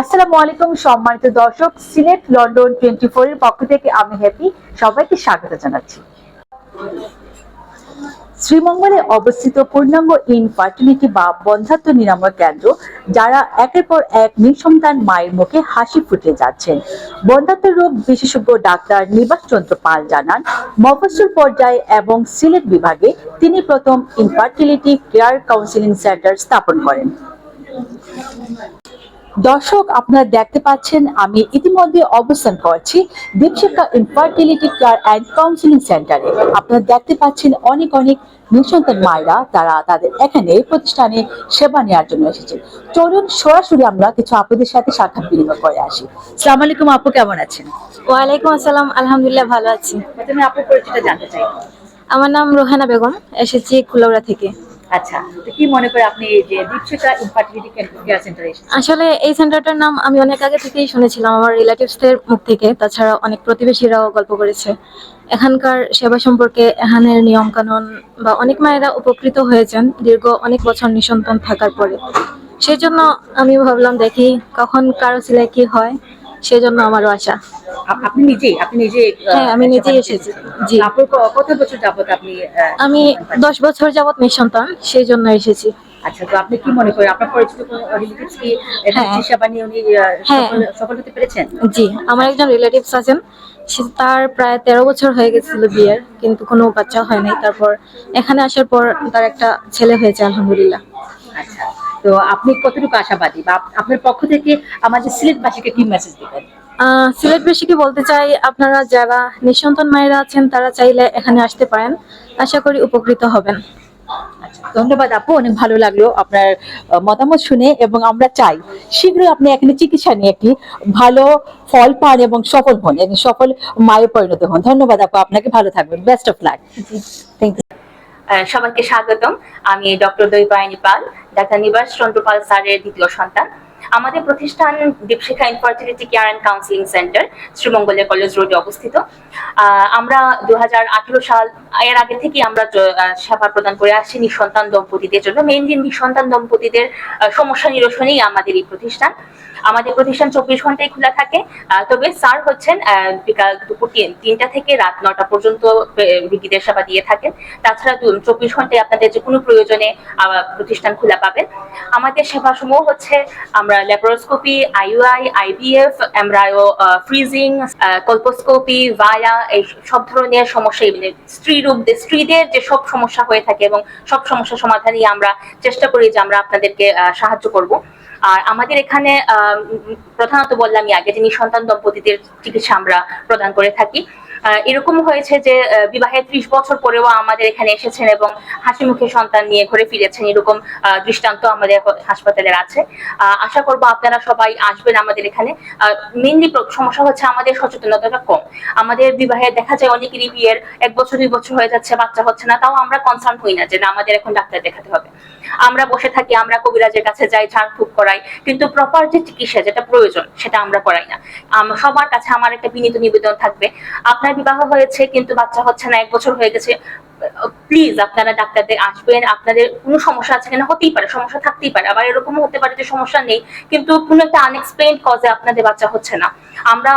আসসালামু আলাইকুম, সম্মানিত দর্শক, সিলেট, লন্ডন টোয়েন্টি এর পক্ষ থেকে আমি হ্যাপি, সবাইকে স্বাগত জানাচ্ছি। শ্রীমঙ্গলে অবস্থিত পূর্ণাঙ্গ ইনফার্টিলিটি বা বন্ধাত্ম নিরাময় কেন্দ্র, যারা একের পর এক নিঃসন্তান মায়ের মুখে হাসি ফুটে যাচ্ছেন। বন্ধাত্ম রোগ বিশেষজ্ঞ ডাক্তার নিবাস চন্দ্র পাল জানান, মফস্বল পর্যায়ে এবং সিলেট বিভাগে তিনি প্রথম ইনফার্টিলিটি কেয়ার কাউন্সিলিং সেন্টার স্থাপন করেন। দর্শক আপনারা দেখতে পাচ্ছেন আমি ইতিমধ্যে অবস্থান করছি Dipshikha infertility care and counselling সেন্টারে আপনারা দেখতে পাচ্ছেন অনেক অনেক নিঃসন্তান মায়েরা তারা তাদের এখানে প্রতিষ্ঠানে সেবা নেওয়ার জন্য এসেছে। চলুন সরাসরি আমরা কিছু আপুদের সাথে সাক্ষাৎ বিনিময় করে আসি। সালাম আলাইকুম আপু কেমন আছেন? ওয়ালাইকুম আসসালাম আলহামদুলিল্লাহ ভালো আছি। প্রথমে আপুর পরিচয়টা জানতে চাই। আমার নাম রোহানা বেগম এসেছি কুলাউড়া থেকে। আচ্ছা আসলে এই সেন্টারটার নাম আমি অনেক আগে থেকেই শুনেছিলাম আমার রিলেটিভসদের মুখ থেকে, তাছাড়া অনেক প্রতিবেশীরাও গল্প করেছে। এখানকার সেবা সম্পর্কে এখানের নিয়ম কানুন বা অনেক মায়েরা উপকৃত হয়েছেন দীর্ঘ অনেক বছর নিঃসন্তান থাকার পরে। সেই জন্য আমি ভাবলাম দেখি কখন কারও সিলাই কি হয়। সেই জন্য আমারও আশা আপনি নিজেই আপনি নিজে হ্যাঁ, আমি নিজেই এসেছি। জি। আপুর ক- কত বছর যাবত আপনি আমি দশ বছর যাবৎ নিঃসন্তান সেই জন্য এসেছি আচ্ছা তো আপনি কি মনে করেন আপনার পরিচিত কোনো রিলেটিভস কি হ্যাঁ। সেবা নিয়ে উনি হ্যাঁ। সফল সফল হতে পেরেছেন জি আমার একজন রিলেটিভস আছেন তার প্রায় তেরো বছর হয়ে গেছিল বিয়ের কিন্তু কোনো বাচ্চা হয় নাই তারপর এখানে আসার পর তার একটা ছেলে হয়েছে আলহামদুলিল্লাহ আচ্ছা তো আপনি কতটুকু আশাবাদী? বা আপনার পক্ষ থেকে আমাদের সিলেটবাসীকে কি মেসেজ দিবেন? সিলেটবাসীকে বলতে চাই আপনারা যারা নিঃসন্তান মায়েরা আছেন তারা চাইলে এখানে আসতে পারেন। আশা করি উপকৃত হবেন। আচ্ছা ধন্যবাদ আপু অনেক ভালো লাগল আপনার মতামত শুনে এবং আমরা চাই শীঘ্রই আপনি এখানে চিকিৎসা নিয়ে একটি ভালো ফল পান এবং সফল হন এবং সফল মায়ে পরিণত হন। ধন্যবাদ আপু আপনাকে ভালো থাকবেন। Best of luck thank you সবাইকে স্বাগতম। আমি ডক্টর দৈপায়নী পাল ডাক্তার নিবাস চন্দ্র পাল স্যারের দ্বিতীয় সন্তান। আমাদের প্রতিষ্ঠান Dipshikha infertility care and counselling centre শ্রীমঙ্গলের কলেজ রোডে অবস্থিত। আমরা দু হাজার আঠেরো সাল, এর আগে থেকে আমরা সেবা প্রদান করে আসছি নিঃসন্তান দম্পতিদের জন্য। মেইনলি নিঃসন্তান দম্পতিদের সমস্যা নিরসনেই আমাদের এই প্রতিষ্ঠান। আমাদের প্রতিষ্ঠান চব্বিশ ঘন্টায় খোলা থাকে। তবে স্যার হচ্ছেন বিকাল দুপুর তিন- তিনটা থেকে রাত নটা পর্যন্ত রোগীদের সেবা দিয়ে থাকেন। তাছাড়া চব্বিশ ঘন্টায় আপনাদের যে কোনো প্রয়োজনে প্রতিষ্ঠান খোলা পাবেন। আমাদের সেবা সমূহ হচ্ছে, আমরা laparoscopy IUI IVF embryo freezing colposcopy ভায়া এই সব ধরনের সমস্যা মানে স্ত্রী রোগ, স্ত্রীদের যে সব সমস্যা হয়ে থাকে এবং সব সমস্যা সমাধানই আমরা চেষ্টা করি যে আমরা আপনাদেরকে সাহায্য করব। আর আমাদের এখানে প্রধানত বললামই আগে যে নিঃসন্তান দম্পতিদের চিকিৎসা আমরা প্রদান করে থাকি। এরকম হয়েছে যে আহ, বিবাহের ত্রিশ বছর পরেও আমাদের এখানে এসেছেন এবং হাসি মুখে সন্তান নিয়ে ঘুরে ফিরেছেন এরকম দৃষ্টান্ত আমাদের হাসপাতালের আছে। আশা করব আপনারা সবাই আসবেন আমাদের এখানে। মেইনলি সমস্যা হচ্ছে আমাদের সচেতনতাটা কম। আমাদের বিবাহে দেখা যায় অনেকেরই বিয়ের এক বছর দুই বছর হয়ে যাচ্ছে বাচ্চা হচ্ছে না তাও আমরা কনসার্ন হই না যে না আমাদের এখন ডাক্তার দেখাতে হবে। আমরা বসে থাকি আমরা কবিরাজের কাছে যাই ঝাড়ফুঁক করাই কিন্তু প্রপার যে চিকিৎসা যেটা প্রয়োজন সেটা আমরা করাই না। সবার কাছে আমার একটা বিনীত নিবেদন থাকবে। আপনার বিবাহ হয়েছে, কিন্তু বাচ্চা হচ্ছে না, এক বছর হয়ে গেছে। প্লিজ আপনারা ডাক্তারদের আসবেন, আপনাদের কোনো সমস্যা আছে কিনা? হতেই পারে, সমস্যা থাকতেই পারে। আবার এরকমও হতে পারে যে সমস্যা নেই, কিন্তু কোনো একটা আনএক্সপ্লেন কজে আপনাদের বাচ্চা হচ্ছে না। আমরা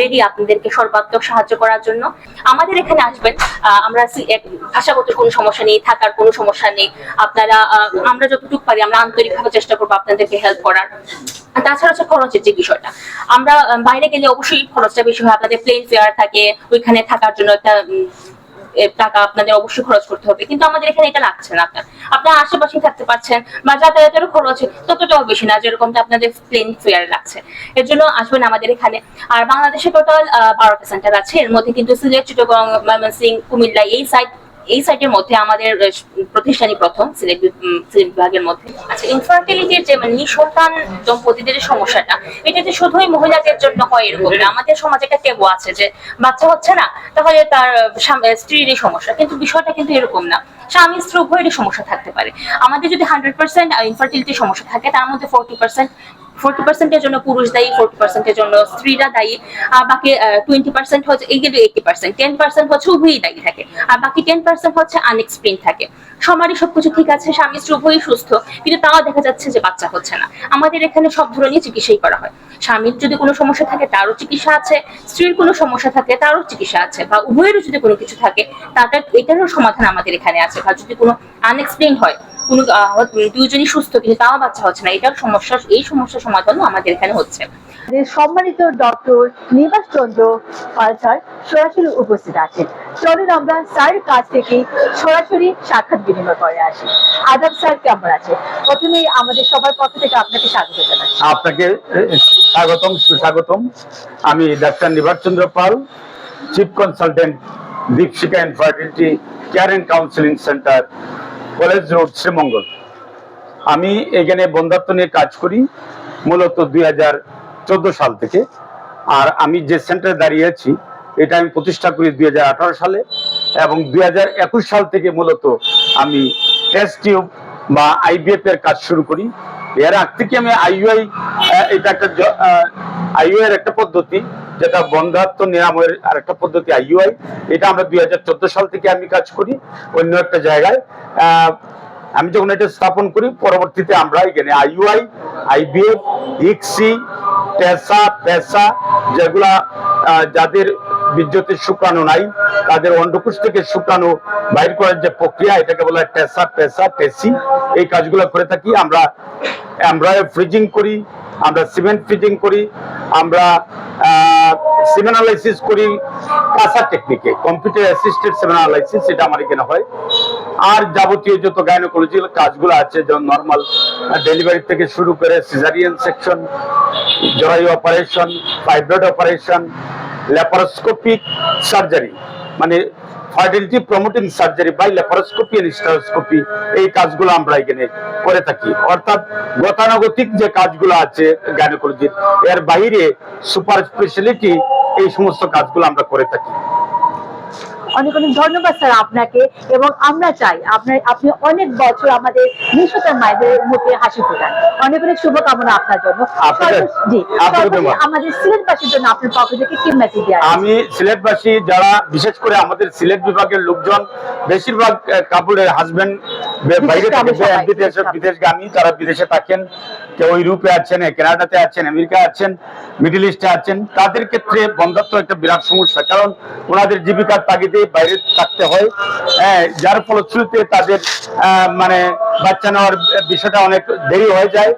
রেডি আপনাদেরকে সর্বাত্মক সাহায্য করার জন্য। আমাদের এখানে আসবেন আমরা ভাষাগত কোনো সমস্যা নেই, থাকার কোনো সমস্যা নেই। আপনারা আমরা যতটুকু পারি, আমরা আন্তরিকভাবে চেষ্টা করব আপনাদেরকে হেল্প করার। তাছাড়া হচ্ছে খরচের যে বিষয়টা, আমরা বাইরে গেলে অবশ্যই খরচটা বেশি হয়। আপনাদের প্লেন ফেয়ার থাকে, ওইখানে থাকার জন্য একটা টাকা আপনাদের অবশ্যই খরচ করতে হবে। কিন্তু আমাদের এখানে এটা লাগছে না। আপনার আপনার আশেপাশে থাকতে পারছেন বা যাতায়াতেরও খরচ ততটাও বেশি না যেরকমটা আপনাদের প্লেন ফেয়ার লাগছে। এর জন্য আসবেন আমাদের এখানে। আর বাংলাদেশে টোটাল বারোটা সেন্টার আছে। এর মধ্যে কিন্তু সিলেট, চিটগং ময়মনসিং কুমিল্লা এই সাইড এই সাইটের মধ্যে আমাদের প্রতিষ্ঠানই প্রথম, সিলেট বিভাগের মধ্যে। আচ্ছা ইনফার্টিলিটির যে মানে নিঃসন্তান দম্পতিদের সমস্যাটা, এটা যে শুধুই মহিলাদের জন্য হয় এরকম আমাদের সমাজে একটা টেবু আছে যে বাচ্চা হচ্ছে না, তাহলে তার স্ত্রীরই সমস্যা, কিন্তু বিষয়টা কিন্তু এরকম না। স্বামী, স্ত্রী, উভয়েরই সমস্যা থাকতে পারে। আমাদের যদি হান্ড্রেড পার্সেন্ট ইনফার্টিলিটির সমস্যা থাকে, তার মধ্যে ফোরটি পার্সেন্ট ফোর্টি পার্সেন্টের জন্য পুরুষ দায়ী, ফোর্টি পার্সেন্টের জন্য স্ত্রীরা দায়ী, আর বাকি টোয়েন্টি পার্সেন্ট হচ্ছে এইটি পার্সেন্ট, টেন পার্সেন্ট হচ্ছে উভয়ই দায়ী থাকে, আর বাকি টেন পার্সেন্ট হচ্ছে আনএক্সপ্লেন থাকে। সবকিছু ঠিক আছে, স্বামী স্ত্রী উভয়ই সুস্থ, কিন্তু তাও দেখা যাচ্ছে যে বাচ্চা হচ্ছে না। আমাদের এখানে সব ধরনের চিকিৎসাই করা হয়। স্বামীর যদি কোনো সমস্যা থাকে, তারও চিকিৎসা আছে, স্ত্রীর কোনো সমস্যা থাকে, তারও চিকিৎসা আছে, বা উভয়েরও যদি কোনো কিছু থাকে, তাদের, এটারও সমাধান আমাদের এখানে আছে, বা যদি কোনো আনএক্সপ্লেন হয় কোনো আহ, দুইজনই সুস্থ কিন্তু তাও বাচ্চা হচ্ছে না। এটার সমস্যা এই সমস্যার সমাধানও আমাদের এখানে হচ্ছে। সম্মানিত ডক্টর নিবাস চন্দ্র পাল স্যার সরাসরি উপস্থিত আছেন। চলুন আমরা স্যারের কাছ থেকে সরাসরি সাক্ষাৎ বিনিময় করে আসি। আদাব স্যার কেমন আছে প্রথমেই আমাদের সবার পক্ষ থেকে আপনাকে স্বাগত জানাচ্ছি। আপনাকে স্বাগতম সুস্বাগতম। আমি doctor Nibas Chandra Pal chief consultant Dipshikha infertility care and counselling centre college road Sreemangal আমি এখানে বন্ধাত্ম নিয়ে কাজ করি মূলত দুই হাজার সাল থেকে। আর আমি যে সেন্টারে দাঁড়িয়ে আছি, এটা আমি প্রতিষ্ঠা করি দুই হাজার আঠারো সালে এবং দুই হাজার একুশ সাল থেকে মূলত আমি টেস্ট টিউব বা আইবিএফ এর কাজ শুরু করি। এর আগ থেকে আমি আইইউআই এটা একটা আইইউ এর একটা পদ্ধতি, যেটা বন্ধাত্ম নিরাময়ের আর একটা পদ্ধতি এটা আমরা দুই সাল থেকে আমি কাজ করি, অন্য একটা জায়গায়। আমি যখন এটা স্থাপন করি, পরবর্তীতে আমরা এখানে আইবিএফ, ইক্সি, টেসা, পেসা, যেগুলা যাদের বীর্যতে শুক্রাণু নাই, তাদের অন্ডকোষ থেকে শুক্রাণু বাইর করার যে প্রক্রিয়া, এটাকে বলা হয় টেসা, পেসা টেসি এই কাজগুলো করে থাকি। আমরা এমব্রয় ফ্রিজিং করি, আমরা সিমেন্ট ফ্রিজিং করি। আমরা সিমেনালাইসিস করি কাঁচা টেকনিকে কম্পিউটার অ্যাসিস্টেড সিমেনালাইসিস এটা আমার এখানে হয়। আর যাবতীয় যত গাইনোকোলজিক্যাল কাজগুলো আছে, যেমন নর্মাল ডেলিভারি থেকে শুরু করে সিজারিয়ান সেকশন জরায়ু operation fibroid operation laparoscopic surgery মানে fertility promoting surgery by laparoscopy and hysteroscopy এই কাজগুলো আমরা এখানে করে থাকি। অর্থাৎ গতানুগতিক যে কাজগুলো আছে গাইনোকোলজির এর বাইরে সুপার স্পেশালিটি এই সমস্ত কাজগুলো আমরা করে থাকি। অনেক অনেক ধন্যবাদ স্যার আপনাকে এবং আমরা চাই আপনার আপনি অনেক বছর আমাদের নিঃসন্তান মায়েদের মুখে হাসি ফোটান অনেক অনেক শুভকামনা আপনার জন্য জি। আমাদের সিলেটবাসীর জন্য আপনার পক্ষ থেকে কি মেসেজ দেওয়া আমি সিলেটবাসী যারা বিশেষ করে আমাদের সিলেট বিভাগের লোকজন বেশিরভাগ কাপড়ের হাজবেন্ড বাইরে বিদেশগামী বিদেশ বিদেশগামী। বিদেশগামী তারা বিদেশে থাকেন কেউ ইউরোপে আছেন কানাডাতে আছেন আমেরিকা আছেন মিডিল ইস্টে আছেন তাদের ক্ষেত্রে বন্ধাত্ম একটা বিরাট সমস্যা কারণ ওনাদের জীবিকার তাগিদে বাইরে থাকতে হয়। হ্যাঁ, যার ফলশ্রুতিতে তাদের মানে বাচ্চা নেওয়ার বিষয়টা অনেক দেরি হয়ে যায়।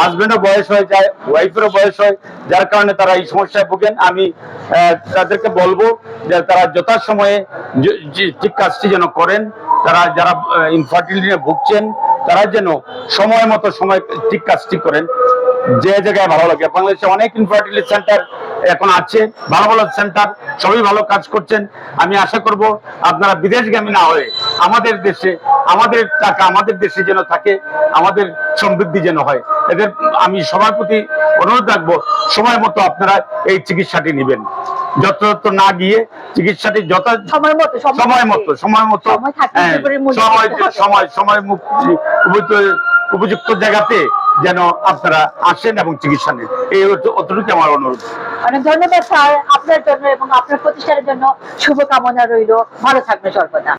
হাজবেন্ডও বয়স হয়ে যায় ওয়াইফেরও বয়স হয়। যার কারণে তারা এই সমস্যায় ভোগেন। আমি তাদেরকে বলব যে তারা যথাসময়ে ঠিক কাজটি যেন করেন। তারা যারা ইনফার্টিলিটি ভুগছেন তারা যেন সময় মতো সময় ঠিক কাজটি করেন। যে জায়গায় ভালো লাগে। বাংলাদেশে অনেক ইনফার্টিলিটি সেন্টার এখন আছে ভালো ভালো সেন্টার সবই ভালো কাজ করছেন। আমি আশা করব আপনারা বিদেশগামী না হয়ে আমাদের দেশে আমাদের টাকা আমাদের দেশে যেন থাকে আমাদের সমৃদ্ধি যেন হয়। এদের আমি সবার প্রতি অনুরোধ রাখব সময় মতো আপনারা এই চিকিৎসাটি নেবেন। যত্র না গিয়ে চিকিৎসাটি যত সময় মতো সময় মতো। সময় মতো সময় হ্যাঁ, সময় সময় উপযুক্ত জায়গাতে যেন আপনারা আসেন এবং চিকিৎসা নেন। এই অতটুকু আমার অনুরোধ। অনেক ধন্যবাদ, স্যার। আপনার জন্য এবং আপনার প্রতিষ্ঠানের জন্য শুভকামনা রইল। ভালো থাকবে সর্বদা।